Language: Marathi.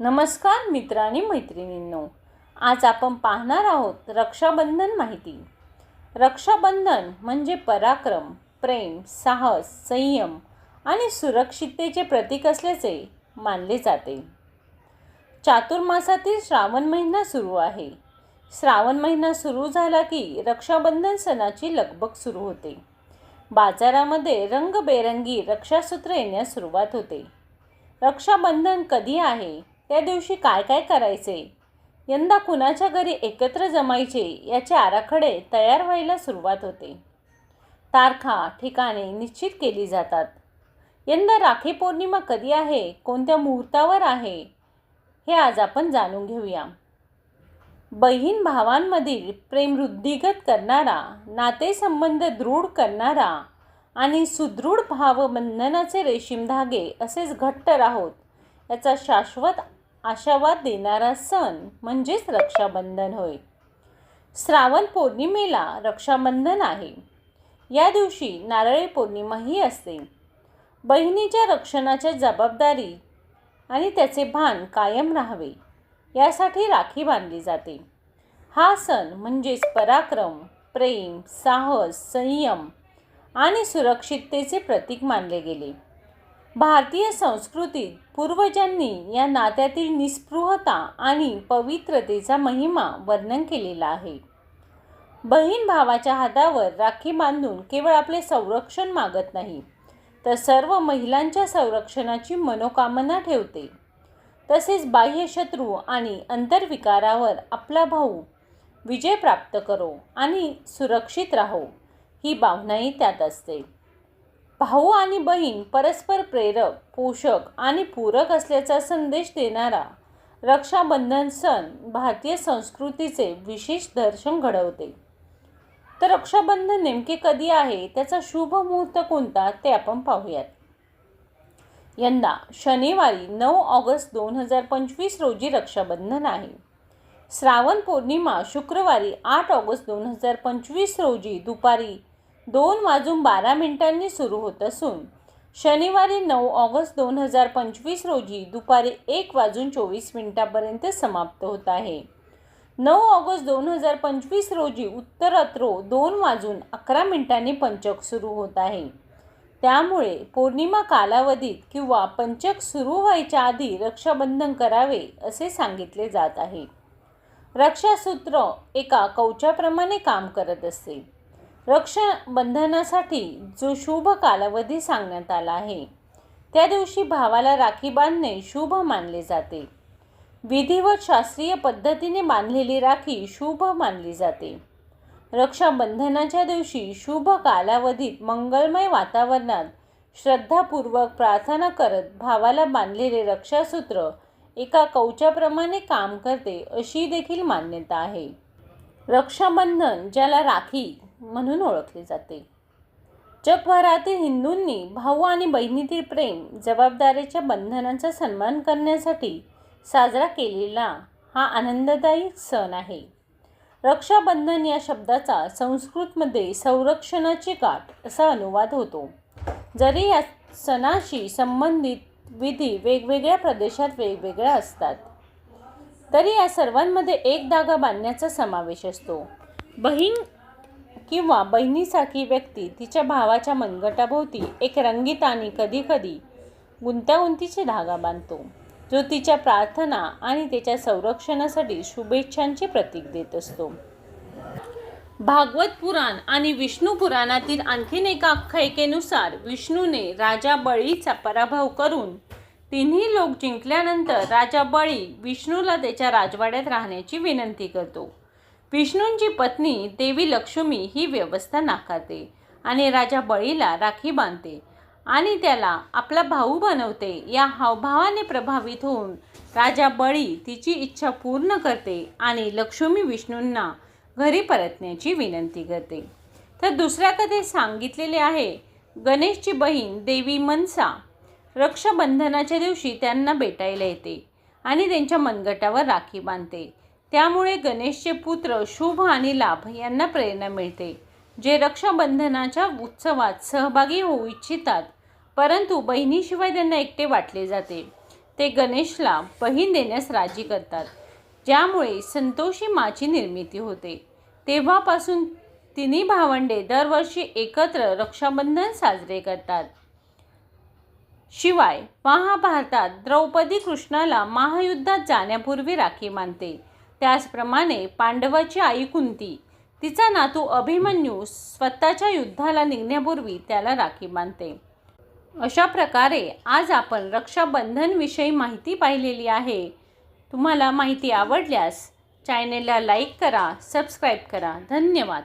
नमस्कार मित्र आणि मैत्रिणींनो. आज आपण पाहणार आहोत रक्षाबंधन माहिती. रक्षाबंधन म्हणजे पराक्रम प्रेम साहस संयम आणि सुरक्षिततेचे प्रतीक असल्याचे मानले जाते. चातुर्मासातील श्रावण महिना सुरू आहे. श्रावण महिना सुरू झाला की रक्षाबंधन सणाची लगबग सुरू होते. बाजारामध्ये रंगबेरंगी रक्षासूत्र येण्यास सुरुवात होते. रक्षाबंधन कधी आहे? त्या दिवशी काय काय करायचे? यंदा कुणाच्या घरी एकत्र जमायचे याचे आराखडे तयार व्हायला सुरुवात होते. तारखा ठिकाणे निश्चित केली जातात. यंदा राखी पौर्णिमा कधी आहे? कोणत्या मुहूर्तावर आहे? हे आज आपण जाणून घेऊया. बहीण भावांमधील प्रेम वृद्धिगत करणारा नातेसंबंध दृढ करणारा आणि सुदृढ भावबंधनाचे रेशीम धागे असेच घट्ट राहोत याचा शाश्वत आशावाद देणारा सण म्हणजेच रक्षाबंधन होय. श्रावण पौर्णिमेला रक्षाबंधन आहे. या दिवशी नारळी पौर्णिमाही असते. बहिणीच्या रक्षणाच्या जबाबदारी आणि त्याचे भान कायम राहावे यासाठी राखी बांधली जाते. हा सण म्हणजेच पराक्रम प्रेम साहस संयम आणि सुरक्षिततेचे प्रतीक मानले गेले. भारतीय संस्कृतीत पूर्वजांनी या नात्यातील निस्पृहता आणि पवित्रतेचा महिमा वर्णन केलेला आहे. बहीण भावाच्या हातावर राखी बांधून केवळ आपले संरक्षण मागत नाही तर सर्व महिलांच्या संरक्षणाची मनोकामना ठेवते. तसेच बाह्य शत्रू आणि अंतर्विकारावर आपला भाऊ विजय प्राप्त करो आणि सुरक्षित राहो ही भावनाही त्यात असते. भाऊ आणि बहीण परस्पर प्रेरक पोषक आणि पूरक असल्याचा संदेश देणारा रक्षाबंधन सण भारतीय संस्कृतीचे विशेष दर्शन घडवते. तर रक्षाबंधन नेमके कधी आहे? त्याचा शुभ मुहूर्त कोणता? ते आपण पाहूयात. यंदा शनिवारी नऊ ऑगस्ट दोन हजार पंचवीस रोजी रक्षाबंधन आहे. श्रावण पौर्णिमा शुक्रवारी आठ ऑगस्ट दोन हजार पंचवीस रोजी दुपारी दोन वाजून बारा मिनिटांनी सुरू होत असून शनिवारी नऊ ऑगस्ट दोन हजार पंचवीस रोजी दुपारी एक वाजून चोवीस मिनिटापर्यंत समाप्त होत आहे. नऊ ऑगस्ट दोन हजार पंचवीस रोजी उत्तरत्र दोन वाजून अकरा मिनिटांनी पंचक सुरू होत आहे. त्यामुळे पौर्णिमा कालावधीत किंवा पंचक सुरू व्हायच्या आधी रक्षाबंधन करावे असे सांगितले जात आहे. रक्षासूत्र एका कवचाप्रमाणे काम करत असते. रक्षाबंधनासाठी जो शुभ कालावधी सांगण्यात आला आहे त्या दिवशी भावाला राखी बांधणे शुभ मानले जाते. विधिवत शास्त्रीय पद्धतीने बांधलेली राखी शुभ मानली जाते. रक्षाबंधनाच्या दिवशी शुभ कालावधीत मंगलमय वातावरणात श्रद्धापूर्वक प्रार्थना करत भावाला बांधलेले रक्षासूत्र एका कवचाप्रमाणे काम करते अशी देखील मान्यता आहे. रक्षाबंधन ज्याला राखी म्हणून ओळखले जाते. जगभरातील हिंदूंनी भाऊ आणि बहिणीतील प्रेम जबाबदारीच्या बंधनांचा सन्मान करण्यासाठी साजरा केलेला हा आनंददायी सण आहे. रक्षाबंधन या शब्दाचा संस्कृतमध्ये संरक्षणाची गाठ असा अनुवाद होतो. जरी या सणाशी संबंधित विधी वेगवेगळ्या प्रदेशात वेगवेगळ्या असतात तरी या सर्वांमध्ये एक धागा बांधण्याचा समावेश असतो. बहीण किंवा बहिणीसारखी व्यक्ती तिच्या भावाच्या मनगटाभोवती एक रंगीत आणि कधीकधी गुंतागुंतीचे धागा बांधतो जो तिच्या प्रार्थना आणि त्याच्या संरक्षणासाठी शुभेच्छांचे प्रतीक देत असतो. भागवत पुराण आणि विष्णू पुराणातील आणखीन एका आख्यायिकेनुसार विष्णूने राजा बळीचा पराभव करून तिन्ही लोक जिंकल्यानंतर राजा बळी विष्णूला त्याच्या राजवाड्यात राहण्याची विनंती करतो. विष्णूंची पत्नी देवी लक्ष्मी ही व्यवस्था नाकारते आणि राजा बळीला राखी बांधते आणि त्याला आपला भाऊ बनवते. या हावभावाने प्रभावित होऊन राजा बळी तिची इच्छा पूर्ण करते आणि लक्ष्मी विष्णूंना घरी परतण्याची विनंती करते. तर दुसऱ्या कथेत सांगितलेले आहे गणेशची बहीण देवी मनसा रक्षाबंधनाच्या दिवशी त्यांना भेटायला येते आणि त्यांच्या मनगटावर राखी बांधते. त्यामुळे गणेशचे पुत्र शुभ आणि लाभ यांना प्रेरणा मिळते. जे रक्षाबंधनाच्या उत्सवात सहभागी होऊ इच्छितात परंतु बहिणीशिवाय त्यांना एकटे वाटले जाते. ते गणेशला बहीण देण्यास राजी करतात ज्यामुळे संतोषी माची निर्मिती होते. तेव्हापासून तिन्ही भावंडे दरवर्षी एकत्र रक्षाबंधन साजरे करतात. शिवाय महाभारतात द्रौपदी कृष्णाला महायुद्धात जाण्यापूर्वी राखी मानते. त्याचप्रमाणे पांडवाची आई कुंती तिचा नातू अभिमन्यू स्वतःच्या युद्धाला निघण्यापूर्वी त्याला राखी बांधते. अशा प्रकारे आज आपण रक्षाबंधनविषयी माहिती पाहिलेली आहे. तुम्हाला माहिती आवडल्यास चॅनेलला लाईक करा सबस्क्राईब करा. धन्यवाद.